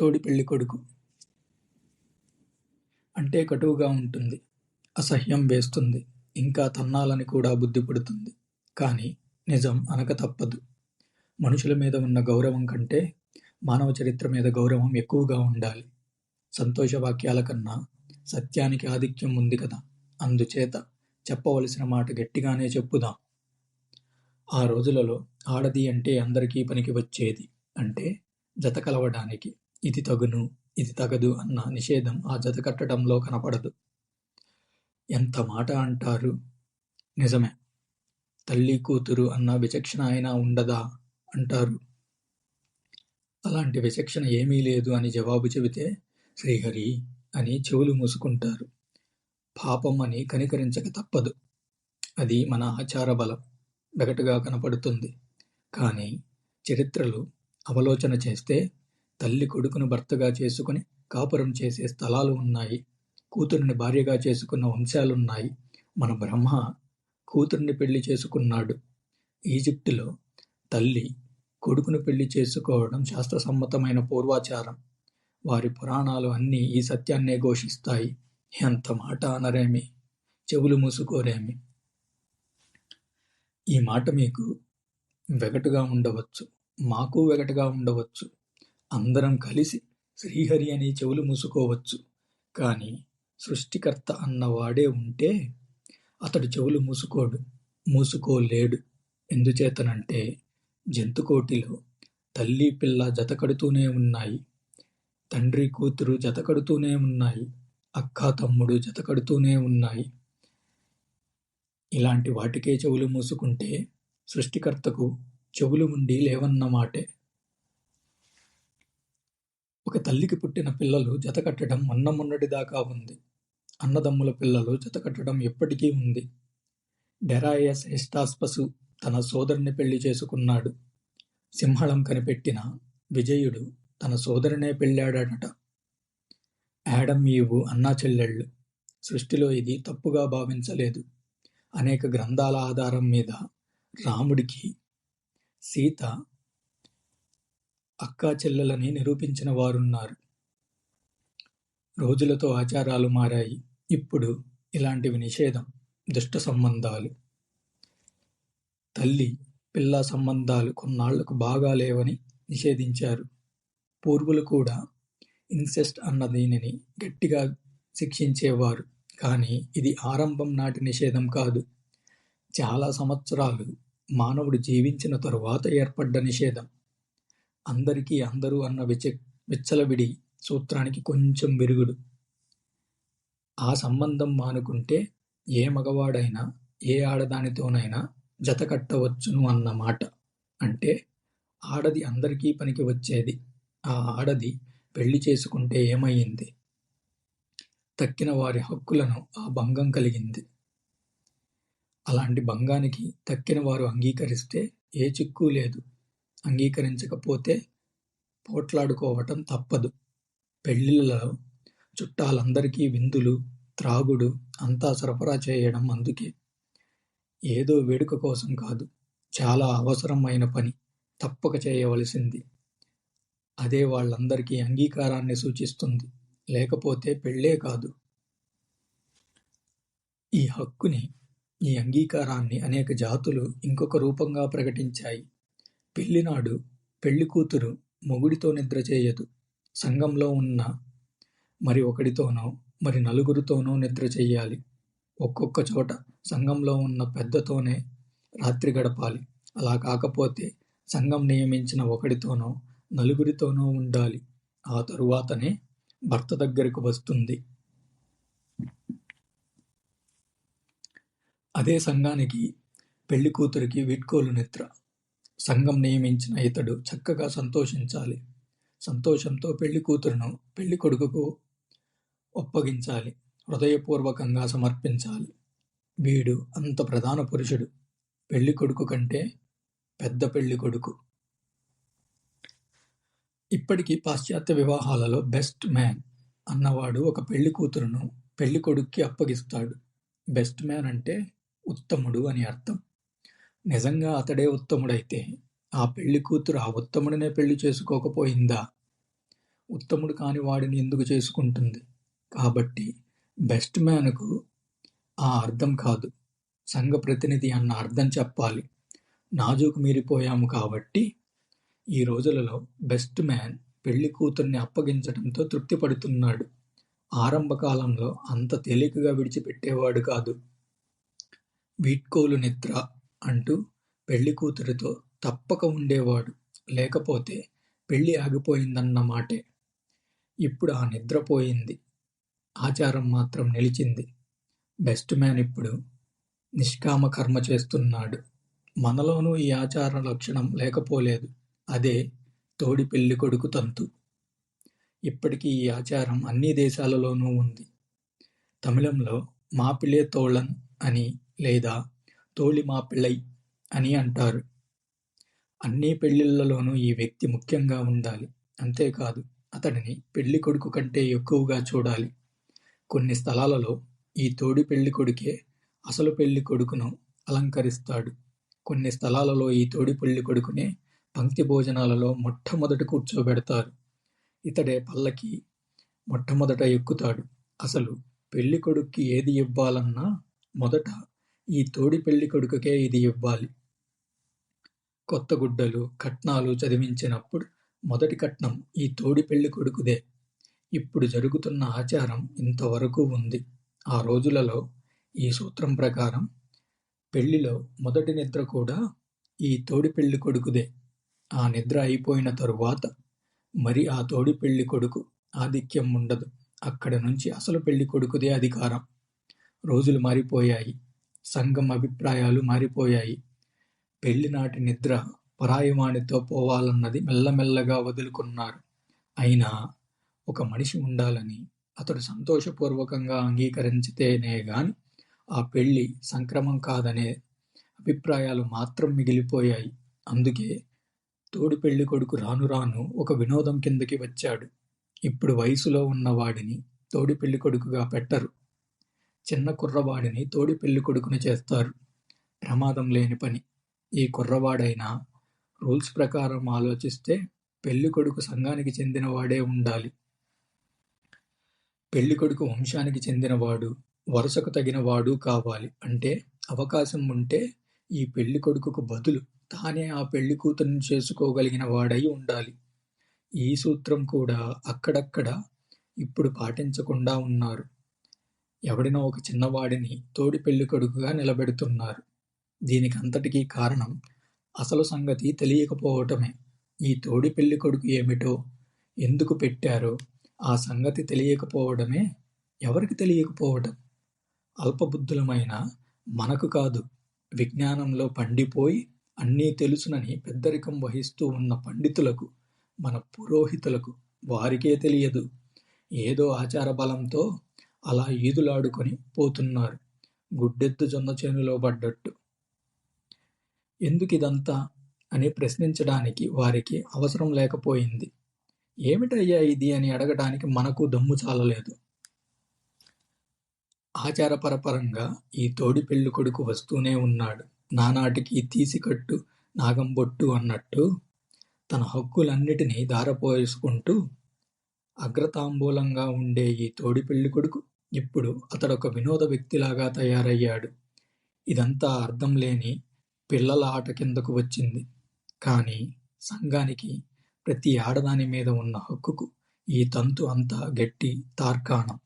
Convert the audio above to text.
తోడి పెళ్ళికొడుకు అంటే కటువుగా ఉంటుంది అసహ్యం వేస్తుంది ఇంకా తన్నాలని కూడా బుద్ధి పుడుతుంది. కానీ నిజం అనక తప్పదు. మనుషుల మీద ఉన్న గౌరవం కంటే మానవ చరిత్ర మీద గౌరవం ఎక్కువగా ఉండాలి. సంతోష వాక్యాల కన్నా సత్యానికి ఆధిక్యం ఉంది కదా. అందుచేత చెప్పవలసిన మాట గట్టిగానే చెప్పుదాం. ఆ రోజులలో ఆడది అంటే అందరికీ పనికి వచ్చేది అంటే జత కలవడానికి ఇది తగును ఇది తగదు అన్న నిషేధం ఆ జత కట్టడంలో కనపడదు. ఎంత మాట అంటారు? నిజమే. తల్లి కూతురు అన్న విచక్షణ అయినా ఉండదా? అంటారు. అలాంటి విచక్షణ ఏమీ లేదు అని జవాబు చెబితే శ్రీహరి అని చెవులు మూసుకుంటారు. పాపం అని కనికరించక తప్పదు. అది మన ఆచార బలం. వెగటుగా కనపడుతుంది. కానీ చరిత్రలు అవలోచన చేస్తే తల్లి కొడుకును భర్తగా చేసుకుని కాపురం చేసే స్థలాలు ఉన్నాయి. కూతురిని భార్యగా చేసుకున్న వంశాలున్నాయి. మన బ్రహ్మ కూతురిని పెళ్ళి చేసుకున్నాడు. ఈజిప్టులో తల్లి కొడుకును పెళ్ళి చేసుకోవడం శాస్త్రసమ్మతమైన పూర్వాచారం. వారి పురాణాలు అన్నీ ఈ సత్యాన్నే ఘోషిస్తాయి. ఎంత మాట అనరేమి? చెవులు మూసుకోరేమి? ఈ మాట మీకు వెగటుగా ఉండవచ్చు. మాకు వెగటుగా ఉండవచ్చు. అందరం కలిసి శ్రీహరి అని చెవులు మూసుకోవచ్చు. కానీ సృష్టికర్త అన్నవాడే ఉంటే అతడు చెవులు మూసుకోడు మూసుకోలేడు. ఎందుచేతనంటే జంతుకోటిలో తల్లి పిల్ల జతకడుతూనే ఉన్నాయి. తండ్రి కూతురు జతకడుతూనే ఉన్నాయి. అక్క తమ్ముడు జతకడుతూనే ఉన్నాయి. ఇలాంటి వాటికే చెవులు మూసుకుంటే సృష్టికర్తకు చెవులు ఉండి లేవన్నమాటే. ఒక తల్లికి పుట్టిన పిల్లలు జతకట్టడం మొన్న మొన్నటిదాకా ఉంది. అన్నదమ్ముల పిల్లలు జతకట్టడం ఎప్పటికీ ఉంది. డెరాయస్ ఎస్టాస్పసు తన సోదరుని పెళ్ళి చేసుకున్నాడు. సింహళం కనిపెట్టిన విజయుడు తన సోదరునే పెళ్ళాడట యాడమ్ ఈవు అన్నా చెల్లెళ్ళు. సృష్టిలో ఇది తప్పుగా భావించలేదు. అనేక గ్రంథాల ఆధారం మీద రాముడికి సీత అక్కా చెల్లెలని నిరూపించిన వారున్నారు. రోజులతో ఆచారాలు మారాయి. ఇప్పుడు ఇలాంటివి నిషేధం. దుష్ట సంబంధాలు. తల్లి పిల్ల సంబంధాలు కొన్నాళ్ళకు బాగా లేవని నిషేధించారు. పూర్వులు కూడా ఇన్సెస్ట్ అన్న దీనిని గట్టిగా శిక్షించేవారు. కానీ ఇది ఆరంభం నాటి నిషేధం కాదు. చాలా సంవత్సరాలు మానవుడు జీవించిన తరువాత ఏర్పడ్డ నిషేధం. అందరికీ అందరూ అన్న విచ విచ్చలవిడి సూత్రానికి కొంచెం విరుగుడు. ఆ సంబంధం మానుకుంటే ఏ మగవాడైనా ఏ ఆడదానితోనైనా జతకట్టవచ్చును అన్నమాట అంటే ఆడది అందరికీ పనికి వచ్చేది. ఆ ఆడది పెళ్ళి చేసుకుంటే ఏమయ్యింది? తక్కిన వారి హక్కులను ఆ భంగం కలిగింది. అలాంటి భంగానికి తక్కిన వారు అంగీకరిస్తే ఏ చిక్కు లేదు. అంగీకరించకపోతే పోట్లాడుకోవటం తప్పదు. పెళ్ళిళ్ళలో చుట్టాలందరికీ విందులు త్రాగుడు అంతా సరఫరా చేయడం అందుకే. ఏదో వేడుక కోసం కాదు చాలా అవసరమైన పని తప్పక చేయవలసింది. అదే వాళ్ళందరికీ అంగీకారాన్ని సూచిస్తుంది లేకపోతే పెళ్ళే కాదు. ఈ హక్కుని ఈ అంగీకారాన్ని అనేక జాతులు ఇంకొక రూపంగా ప్రకటించాయి. పెళ్ళినాడు పెళ్ళి కూతురు మొగుడితో నిద్ర చేయదు. సంఘంలో ఉన్న మరి ఒకడితోనో మరి నలుగురితోనో నిద్ర చెయ్యాలి ఒక్కొక్క చోట సంఘంలో ఉన్న పెద్దతోనే రాత్రి గడపాలి. అలా కాకపోతే సంఘం నియమించిన ఒకడితోనో నలుగురితోనో ఉండాలి. ఆ తరువాతనే భర్త దగ్గరకు వస్తుంది. అదే సంఘానికి పెళ్ళి కూతురికి వీడ్కోలు నిద్ర. సంఘం నియమించిన ఇతడు చక్కగా సంతోషించాలి. సంతోషంతో పెళ్ళి కూతురును పెళ్ళి కొడుకుకు ఒప్పగించాలి. హృదయపూర్వకంగా సమర్పించాలి. వీడు అంత ప్రధాన పురుషుడు. పెళ్ళి కొడుకు కంటే పెద్ద పెళ్ళి కొడుకు. ఇప్పటికీ పాశ్చాత్య వివాహాలలో బెస్ట్ మ్యాన్ అన్నవాడు ఒక పెళ్ళి కూతురును పెళ్ళి కొడుక్కి అప్పగిస్తాడు. బెస్ట్ మ్యాన్ అంటే ఉత్తముడు అని అర్థం. నిజంగా అతడే ఉత్తముడైతే ఆ పెళ్ళి కూతురు ఆ ఉత్తముడినే పెళ్ళి చేసుకోకపోయిందా? ఉత్తముడు కాని వాడిని ఎందుకు చేసుకుంటుంది? కాబట్టి బెస్ట్ మ్యాన్కు ఆ అర్థం కాదు. సంఘ ప్రతినిధి అన్న అర్థం చెప్పాలి. నాజుకు మీరిపోయాము కాబట్టి ఈ రోజులలో బెస్ట్ మ్యాన్ పెళ్ళి కూతుర్ని అప్పగించడంతో తృప్తిపడుతున్నాడు. ఆరంభకాలంలో అంత తేలికగా విడిచిపెట్టేవాడు కాదు. వీట్కోలు నిద్ర అంటూ పెళ్ళి కూతురితో తప్పక ఉండేవాడు. లేకపోతే పెళ్ళి ఆగిపోయిందన్న మాటే. ఇప్పుడు ఆ నిద్రపోయింది ఆచారం మాత్రం నిలిచింది. బెస్ట్ మ్యాన్ ఇప్పుడు నిష్కామ కర్మ చేస్తున్నాడు. మనలోనూ ఈ ఆచార లక్షణం లేకపోలేదు. అదే తోడి పెళ్ళి కొడుకు తంతు. ఇప్పటికీ ఈ ఆచారం అన్ని దేశాలలోనూ ఉంది. తమిళంలో మాపిలే తోళన్ అని లేదా తోళి మాపిళ్ళై అని అంటారు. అన్ని పెళ్ళిళ్ళలోనూ ఈ వ్యక్తి ముఖ్యంగా ఉండాలి. అంతేకాదు అతడిని పెళ్ళి కొడుకు కంటే ఎక్కువగా చూడాలి. కొన్ని స్థలాలలో ఈ తోడి పెళ్ళి కొడుకే అసలు పెళ్ళి కొడుకును అలంకరిస్తాడు. కొన్ని స్థలాలలో ఈ తోడి పెళ్ళి కొడుకునే పంక్తి భోజనాలలో మొట్టమొదట కూర్చోబెడతారు. ఇతడే పల్లకి మొట్టమొదట ఎక్కుతాడు. అసలు పెళ్ళి కొడుక్కి ఏది ఇవ్వాలన్నా మొదట ఈ తోడి పెళ్ళి కొడుకుకే ఇది ఇవ్వాలి. కొత్త గుడ్డలు కట్నాలు చదివించినప్పుడు మొదటి కట్నం ఈ తోడి పెళ్ళి కొడుకుదే. ఇప్పుడు జరుగుతున్న ఆచారం ఇంతవరకు ఉంది. ఆ రోజులలో ఈ సూత్రం ప్రకారం పెళ్ళిలో మొదటి నిద్ర కూడా ఈ తోడి పెళ్ళి కొడుకుదే. ఆ నిద్ర అయిపోయిన తరువాత మరి ఆ తోడి పెళ్ళి కొడుకు ఆధిక్యం ఉండదు. అక్కడి నుంచి అసలు పెళ్ళి కొడుకుదే అధికారం. రోజులు మారిపోయాయి. సంఘం అభిప్రాయాలు మారిపోయాయి. పెళ్ళినాటి నిద్ర పరాయవాణితో పోవాలన్నది మెల్లమెల్లగా వదులుకున్నారు. అయినా ఒక మనిషి ఉండాలని అతడు సంతోషపూర్వకంగా అంగీకరించితేనే గాని ఆ పెళ్ళి సంక్రమం కాదనే అభిప్రాయాలు మాత్రం మిగిలిపోయాయి. అందుకే తోడి పెళ్ళి కొడుకు రాను రాను ఒక వినోదం కిందకి వచ్చాడు. ఇప్పుడు వయసులో ఉన్నవాడిని తోడి పెళ్ళి కొడుకుగా పెట్టరు. చిన్న కుర్రవాడిని తోడి పెళ్ళి కొడుకుని చేస్తారు. ప్రమాదం లేని పని. ఈ కుర్రవాడైనా రూల్స్ ప్రకారం ఆలోచిస్తే పెళ్ళి కొడుకు సంఘానికి చెందినవాడే ఉండాలి. పెళ్ళి కొడుకు వంశానికి చెందినవాడు వరుసకు తగినవాడు కావాలి. అంటే అవకాశం ఉంటే ఈ పెళ్ళి కొడుకుకు బదులు తానే ఆ పెళ్ళి కూతురుని చేసుకోగలిగిన వాడై ఉండాలి. ఈ సూత్రం కూడా అక్కడక్కడ ఇప్పుడు పాటించకుండా ఉన్నారు. ఎవడినో ఒక చిన్నవాడిని తోడి పెళ్ళి కొడుకుగా నిలబెడుతున్నారు. దీనికి అంతటికీ కారణం అసలు సంగతి తెలియకపోవటమే. ఈ తోడి పెళ్ళి కొడుకు ఏమిటో ఎందుకు పెట్టారో ఆ సంగతి తెలియకపోవడమే ఎవరికి తెలియకపోవటం? అల్పబుద్ధులమైన మనకు కాదు. విజ్ఞానంలో పండిపోయి అన్నీ తెలుసునని పెద్దరికం వహిస్తూ ఉన్న పండితులకు మన పురోహితులకు వారికే తెలియదు. ఏదో ఆచార బలంతో అలా ఈదులాడుకొని పోతున్నారు. గుడ్డెద్దు జొన్న చేనులో పడ్డట్టు. ఎందుకిదంతా? అని ప్రశ్నించడానికి వారికి అవసరం లేకపోయింది. ఏమిటయ్యా ఇది? అని అడగటానికి మనకు దమ్ము చాలలేదు. ఆచారపరపరంగా ఈ తోడి పెళ్ళి కొడుకు వస్తూనే ఉన్నాడు. నానాటికి తీసికట్టు నాగంబొట్టు అన్నట్టు తన హక్కులన్నిటినీ దారపోసుకుంటూ అగ్రతాంబూలంగా ఉండే ఈ తోడి పెళ్ళి కొడుకు ఇప్పుడు అతడొక వినోద వ్యక్తిలాగా తయారయ్యాడు. ఇదంతా అర్థం లేని పిల్లల ఆట కిందకు వచ్చింది. కానీ సంఘానికి ప్రతి ఆడదాని మీద ఉన్న హక్కుకు ఈ తంతు అంతా గట్టి తార్కాణం.